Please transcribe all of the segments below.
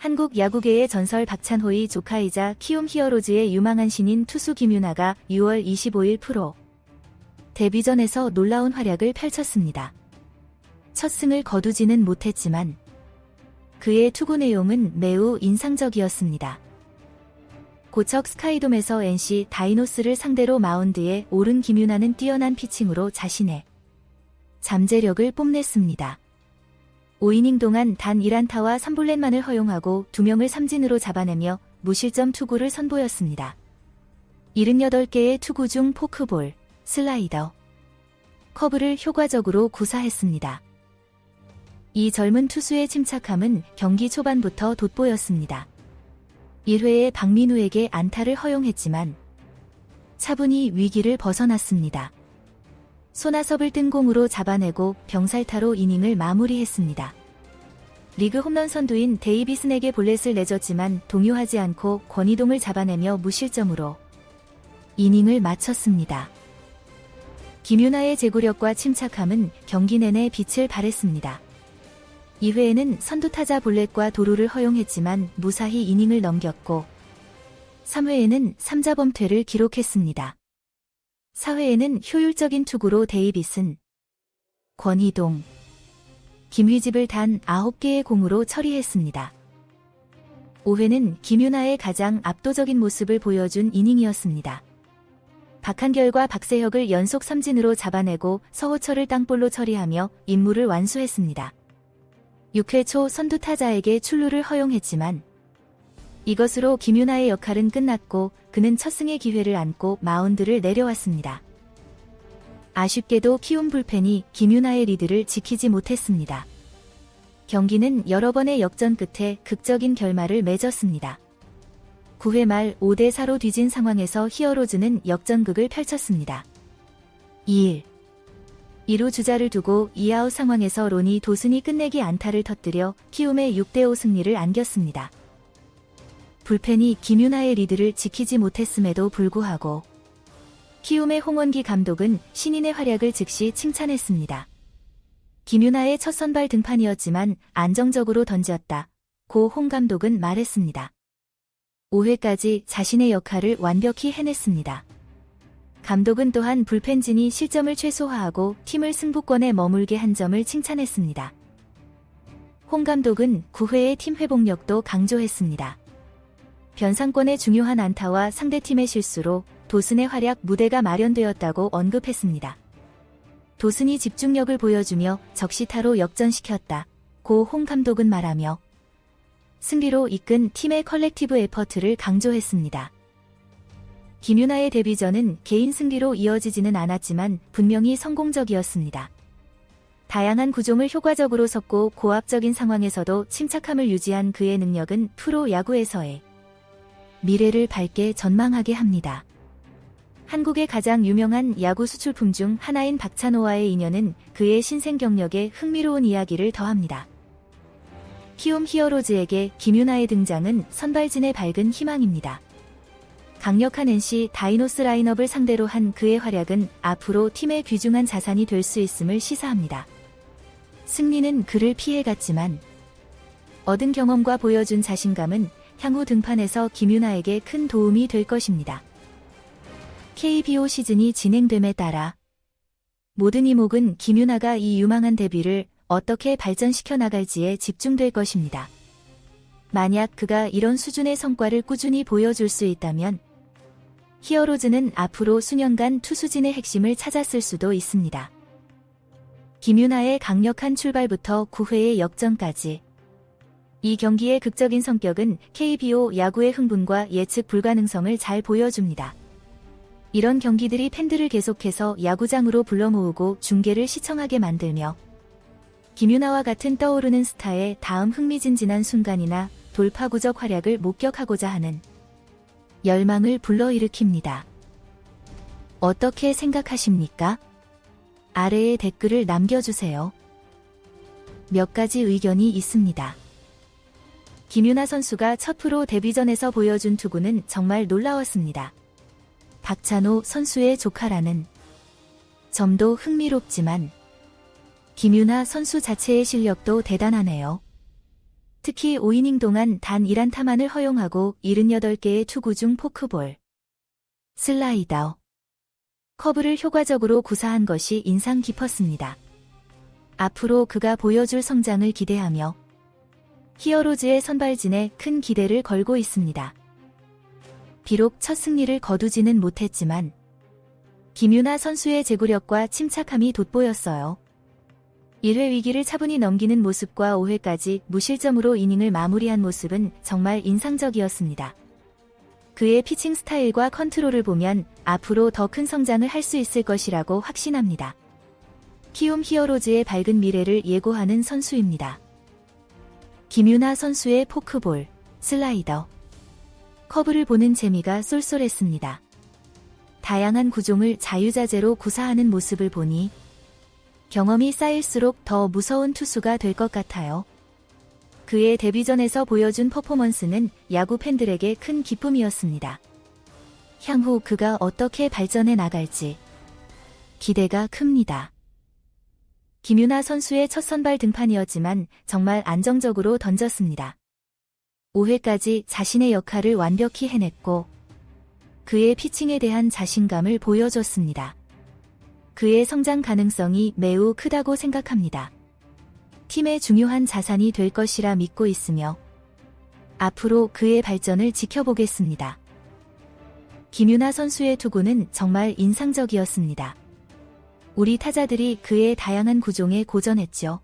한국 야구계의 전설 박찬호의 조카이자 키움 히어로즈의 유망한 신인 투수 김윤아가 6월 25일 프로 데뷔전에서 놀라운 활약을 펼쳤습니다. 첫 승을 거두지는 못했지만 그의 투구 내용은 매우 인상적이었습니다. 고척 스카이돔에서 NC 다이노스를 상대로 마운드에 오른 김윤아는 뛰어난 피칭으로 자신의 잠재력을 뽐냈습니다. 5이닝 동안 단 1안타와 3볼넷만을 허용하고 2명을 삼진으로 잡아내며 무실점 투구를 선보였습니다. 78개의 투구 중 포크볼, 슬라이더, 커브를 효과적으로 구사했습니다. 이 젊은 투수의 침착함은 경기 초반부터 돋보였습니다. 1회에 박민우에게 안타를 허용했지만 차분히 위기를 벗어났습니다. 손아섭을 뜬공으로 잡아내고 병살타로 이닝을 마무리했습니다. 리그 홈런 선두인 데이비슨에게 볼넷을 내줬지만 동요하지 않고 권희동을 잡아내며 무실점으로 이닝을 마쳤습니다. 김윤아의 제구력과 침착함은 경기 내내 빛을 발했습니다. 2회에는 선두타자 볼넷과 도루를 허용했지만 무사히 이닝을 넘겼고 3회에는 3자 범퇴를 기록했습니다. 4회에는 효율적인 투구로 데이빗은 권희동, 김휘집을 단 9개의 공으로 처리했습니다. 5회는 김윤아의 가장 압도적인 모습을 보여준 이닝이었습니다. 박한결과 박세혁을 연속 삼진으로 잡아내고 서호철을 땅볼로 처리하며 임무를 완수했습니다. 6회 초 선두 타자에게 출루를 허용했지만 이것으로 김윤아의 역할은 끝났고 그는 첫 승의 기회를 안고 마운드를 내려왔습니다. 아쉽게도 키움 불펜이 김윤아의 리드를 지키지 못했습니다. 경기는 여러 번의 역전 끝에 극적인 결말을 맺었습니다. 9회 말 5대4로 뒤진 상황에서 히어로즈는 역전극을 펼쳤습니다. 2일 2루 주자를 두고 2아웃 상황에서 로니 도슨이 끝내기 안타를 터뜨려 키움의 6대5 승리를 안겼습니다. 불펜이 김윤아의 리드를 지키지 못했음에도 불구하고 키움의 홍원기 감독은 신인의 활약을 즉시 칭찬했습니다. 김윤아의 첫 선발 등판이었지만 안정적으로 던졌다. 고 홍 감독은 말했습니다. 5회까지 자신의 역할을 완벽히 해냈습니다. 감독은 또한 불펜진이 실점을 최소화하고 팀을 승부권에 머물게 한 점을 칭찬했습니다. 홍 감독은 9회의 팀 회복력도 강조했습니다. 변상권의 중요한 안타와 상대팀의 실수로 도슨의 활약 무대가 마련되었다고 언급했습니다. 도슨이 집중력을 보여주며 적시타로 역전시켰다. 고 홍 감독은 말하며 승리로 이끈 팀의 컬렉티브 에퍼트를 강조했습니다. 김윤아의 데뷔전은 개인 승리로 이어지지는 않았지만 분명히 성공적이었습니다. 다양한 구종을 효과적으로 섞고 고압적인 상황에서도 침착함을 유지한 그의 능력은 프로 야구에서의 미래를 밝게 전망하게 합니다. 한국의 가장 유명한 야구 수출품 중 하나인 박찬호와의 인연은 그의 신생 경력에 흥미로운 이야기를 더합니다. 키움 히어로즈에게 김윤아의 등장은 선발진의 밝은 희망입니다. 강력한 NC 다이노스 라인업을 상대로 한 그의 활약은 앞으로 팀의 귀중한 자산이 될 수 있음을 시사합니다. 승리는 그를 피해갔지만 얻은 경험과 보여준 자신감은 향후 등판에서 김윤아에게 큰 도움이 될 것입니다. KBO 시즌이 진행됨에 따라 모든 이목은 김윤아가 이 유망한 데뷔를 어떻게 발전시켜 나갈지에 집중될 것입니다. 만약 그가 이런 수준의 성과를 꾸준히 보여줄 수 있다면 히어로즈는 앞으로 수년간 투수진의 핵심을 찾았을 수도 있습니다. 김윤아의 강력한 출발부터 9회의 역전까지 이 경기의 극적인 성격은 KBO 야구의 흥분과 예측 불가능성을 잘 보여줍니다. 이런 경기들이 팬들을 계속해서 야구장으로 불러 모으고 중계를 시청하게 만들며 김윤아와 같은 떠오르는 스타의 다음 흥미진진한 순간이나 돌파구적 활약을 목격하고자 하는 열망을 불러일으킵니다. 어떻게 생각하십니까? 아래에 댓글을 남겨주세요. 몇 가지 의견이 있습니다. 김윤아 선수가 첫 프로 데뷔전에서 보여준 투구는 정말 놀라웠습니다. 박찬호 선수의 조카라는 점도 흥미롭지만 김윤아 선수 자체의 실력도 대단하네요. 특히 5이닝 동안 단 1안타만을 허용하고 78개의 투구 중 포크볼, 슬라이더, 커브를 효과적으로 구사한 것이 인상 깊었습니다. 앞으로 그가 보여줄 성장을 기대하며 히어로즈의 선발진에 큰 기대를 걸고 있습니다. 비록 첫 승리를 거두지는 못했지만 김유나 선수의 제구력과 침착함이 돋보였어요. 1회 위기를 차분히 넘기는 모습과 5회까지 무실점으로 이닝을 마무리한 모습은 정말 인상적이었습니다. 그의 피칭 스타일과 컨트롤을 보면 앞으로 더 큰 성장을 할 수 있을 것이라고 확신합니다. 키움 히어로즈의 밝은 미래를 예고하는 선수입니다. 김유나 선수의 포크볼, 슬라이더, 커브를 보는 재미가 쏠쏠했습니다. 다양한 구종을 자유자재로 구사하는 모습을 보니 경험이 쌓일수록 더 무서운 투수가 될 것 같아요. 그의 데뷔전에서 보여준 퍼포먼스는 야구 팬들에게 큰 기쁨이었습니다. 향후 그가 어떻게 발전해 나갈지 기대가 큽니다. 김유나 선수의 첫 선발 등판이었지만 정말 안정적으로 던졌습니다. 5회까지 자신의 역할을 완벽히 해냈고 그의 피칭에 대한 자신감을 보여줬습니다. 그의 성장 가능성이 매우 크다고 생각합니다. 팀의 중요한 자산이 될 것이라 믿고 있으며 앞으로 그의 발전을 지켜보겠습니다. 김유나 선수의 투구는 정말 인상적이었습니다. 우리 타자들이 그의 다양한 구종에 고전했죠.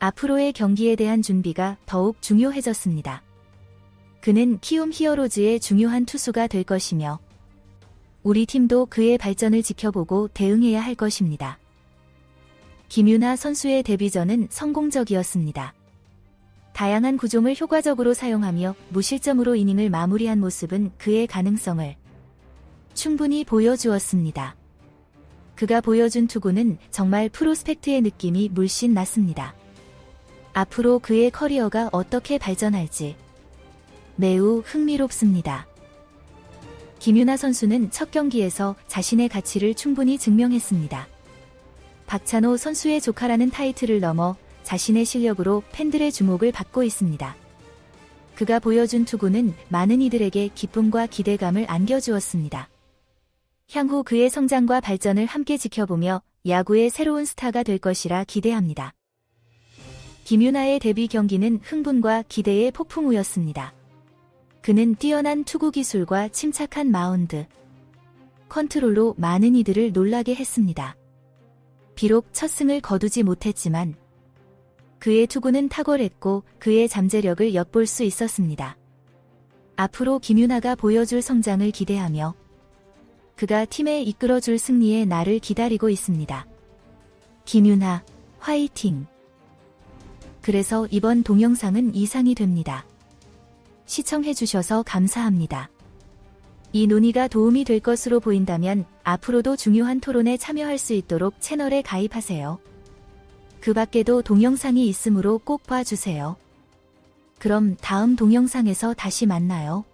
앞으로의 경기에 대한 준비가 더욱 중요해졌습니다. 그는 키움 히어로즈의 중요한 투수가 될 것이며 우리 팀도 그의 발전을 지켜보고 대응해야 할 것입니다. 김유나 선수의 데뷔전은 성공적이었습니다. 다양한 구종을 효과적으로 사용하며 무실점으로 이닝을 마무리한 모습은 그의 가능성을 충분히 보여주었습니다. 그가 보여준 투구는 정말 프로스펙트의 느낌이 물씬 났습니다. 앞으로 그의 커리어가 어떻게 발전할지 매우 흥미롭습니다. 김유나 선수는 첫 경기에서 자신의 가치를 충분히 증명했습니다. 박찬호 선수의 조카라는 타이틀을 넘어 자신의 실력으로 팬들의 주목을 받고 있습니다. 그가 보여준 투구는 많은 이들에게 기쁨과 기대감을 안겨주었습니다. 향후 그의 성장과 발전을 함께 지켜보며 야구의 새로운 스타가 될 것이라 기대합니다. 김유나의 데뷔 경기는 흥분과 기대의 폭풍우였습니다. 그는 뛰어난 투구 기술과 침착한 마운드, 컨트롤로 많은 이들을 놀라게 했습니다. 비록 첫 승을 거두지 못했지만 그의 투구는 탁월했고 그의 잠재력을 엿볼 수 있었습니다. 앞으로 김유나가 보여줄 성장을 기대하며 그가 팀에 이끌어줄 승리의 날을 기다리고 있습니다. 김유나, 화이팅! 그래서 이번 동영상은 이상이 됩니다. 시청해주셔서 감사합니다. 이 논의가 도움이 될 것으로 보인다면 앞으로도 중요한 토론에 참여할 수 있도록 채널에 가입하세요. 그 밖에도 동영상이 있으므로 꼭 봐주세요. 그럼 다음 동영상에서 다시 만나요.